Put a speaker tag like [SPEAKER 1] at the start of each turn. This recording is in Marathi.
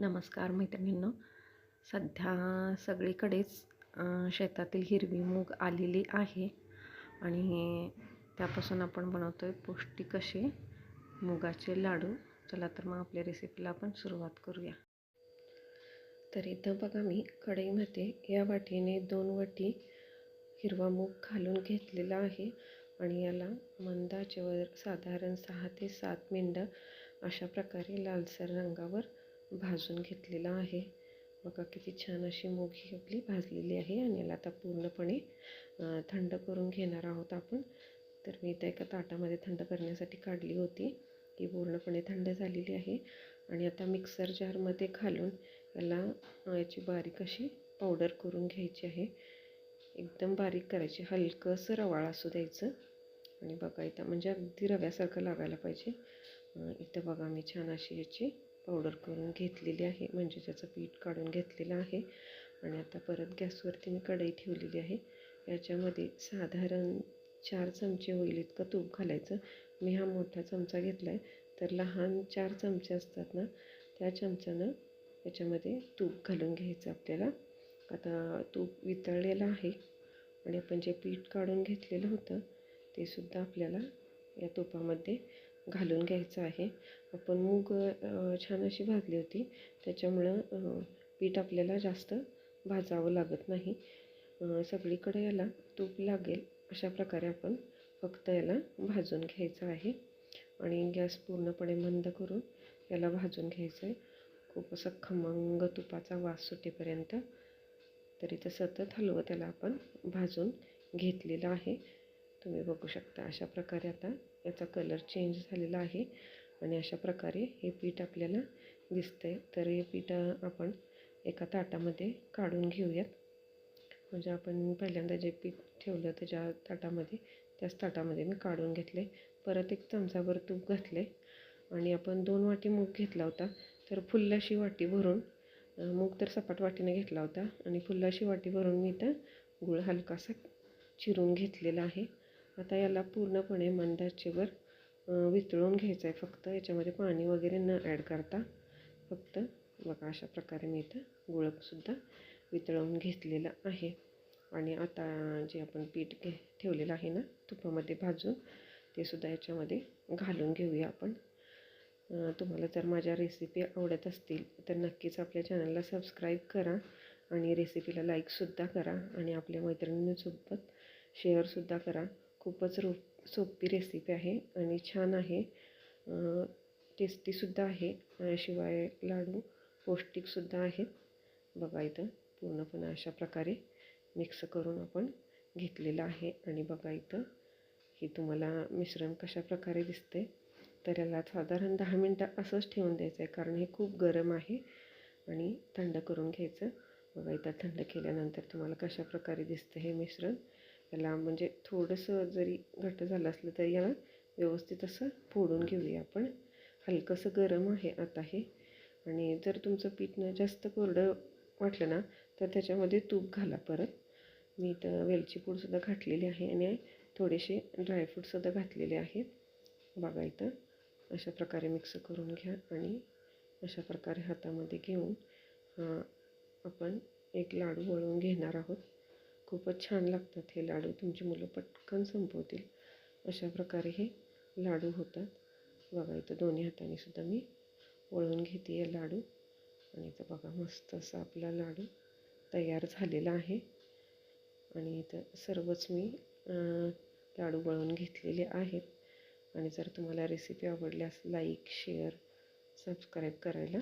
[SPEAKER 1] नमस्कार मैत्रिणींनो. सध्या सगळीकडेच शेतातील हिरवी मूग आलेली आहे आणि त्यापासून आपण बनवतो आहे पौष्टिक असे मुगाचे लाडू. चला तर मग आपल्या रेसिपीला आपण सुरुवात करूया. तर इथं बघा मी कढईमध्ये या वाटीने दोन वाटी हिरवा मूग घालून घेतलेला आहे आणि याला मंदाचेवर साधारण सहा ते सात मिनटं अशा प्रकारे लालसर रंगावर भाजून घेतलेला आहे. बघा किती छान अशी मोगी आपली भाजलेली आहे आणि याला आता पूर्णपणे थंड करून घेणार आहोत आपण. तर मी इथं एका ताटामध्ये थंड करण्यासाठी काढली होती. ही पूर्णपणे थंड झालेली आहे. आणि आता मिक्सर जारमध्ये घालून याला याची बारीक अशी पावडर करून घ्यायची आहे. एकदम बारीक करायची. हलकंसं रवाळ असू द्यायचं. आणि बघा इथं म्हणजे अगदी रव्यासारखं लागायला पाहिजे. इथं बघा मी छान अशी याची पावडर करून घेतलेली आहे. म्हणजे त्याचं पीठ काढून घेतलेलं आहे. आणि आता परत गॅसवरती मी कढई ठेवलेली आहे. याच्यामध्ये साधारण चार चमचे होईल इतकं तूप घालायचं. मी हा मोठा चमचा घेतला आहे तर लहान चार चमचे असतात ना त्या चमच्यानं याच्यामध्ये तूप घालून घ्यायचं आपल्याला. आता तूप वितळलेलं आहे. आणि आपण जे पीठ काढून घेतलेलं होतं ते सुद्धा आपल्याला या तुपामध्ये घालून घ्यायचं आहे. आपण मूग छान अशी भाजली होती. त्याच्यामुळं पीठ आपल्याला जास्त भाजावं लागत नाही. सगळीकडे याला तूप लागेल अशा प्रकारे आपण फक्त याला भाजून घ्यायचं आहे. आणि गॅस पूर्णपणे मंद करून याला भाजून घ्यायचं आहे. खूप असा खमंग तुपाचा वास सुटेपर्यंत तरी तर सतत हलवं त्याला आपण भाजून घेतलेलं आहे. तुम्ही बघू शकता अशा प्रकारे आता याचा कलर चेंज झालेला आहे. आणि अशा प्रकारे हे पीठ आपल्याला दिसतंय. तर हे पीठ आपण एका ताटामध्ये काढून घेऊयात. म्हणजे आपण पहिल्यांदा जे पीठ ठेवलं त्याच्या ताटामध्ये त्याच ताटामध्ये मी काढून घेतले परत एक चमचाभर तूप घातले आणि आपण दोन वाटी मूग घेतला होता. तर फुल्लाशी वाटी भरून मूग तर सपाट वाटीने घेतला होता. आणि फुल्लाशी वाटी भरून मी इथं गुळ हलकासा चिरून घेतलेला आहे. आता याला पूर्णपणे मंदाचेवर वितळून घ्यायचं आहे फक्त याच्यामध्ये पाणी वगैरे न ॲड करता फक्त बघा अशा प्रकारे मी इथं गुळसुद्धा वितळवून घेतलेलं आहे. आणि आता जे आपण पीठ घे ठेवलेलं आहे ना तुपामध्ये भाजून ते सुद्धा याच्यामध्ये घालून घेऊया आपण. तुम्हाला जर माझ्या रेसिपी आवडत असतील तर नक्कीच आपल्या चॅनलला सबस्क्राईब करा आणि रेसिपीला लाईकसुद्धा करा आणि आपल्या मैत्रिणींसोबत शेअरसुद्धा करा. खूपच रो सोपी रेसिपी आहे आणि छान आहे. टेस्टीसुद्धा आहे. शिवाय लाडू पौष्टिकसुद्धा आहेत. बघा इथं पूर्णपणे अशा प्रकारे मिक्स करून आपण घेतलेलं आहे. आणि बघा इथं हे तुम्हाला मिश्रण कशा प्रकारे दिसते तर याला साधारण दहा मिनटं असंच ठेवून द्यायचं आहे कारण हे खूप गरम आहे आणि थंड करून घ्यायचं. बघा इथं थंड केल्यानंतर तुम्हाला कशा प्रकारे दिसतं हे मिश्रण. याला म्हणजे थोडंसं जरी घट्ट झालं असलं तरी याला व्यवस्थित असं फोडून घेऊया आपण. हलकंसं गरम आहे आता हे. आणि जर तुमचं पीठ ना जास्त कोरडं वाटलं ना तर त्याच्यामध्ये तूप घाला परत. मी इथं वेलची पूडसुद्धा घातलेली आहे आणि थोडेसे ड्रायफ्रूटसुद्धा घातलेले आहेत. बघा इथं. अशा प्रकारे मिक्स करून घ्या आणि अशा प्रकारे हातामध्ये घेऊन आपण एक लाडू वळून घेणार आहोत. खूपच छान लागतात हे लाडू. तुमची मुलं पटकन संपवतील. अशा प्रकारे हे लाडू होतात. बघा इथं दोन्ही हाताने सुद्धा मी वळून घेते आहे लाडू. आणि इथं बघा मस्त असा आपला लाडू तयार झालेला आहे. आणि इथं सर्वच मी लाडू वळून घेतलेले आहेत. आणि जर तुम्हाला रेसिपी आवडल्यास लाईक शेअर सबस्क्राईब करायला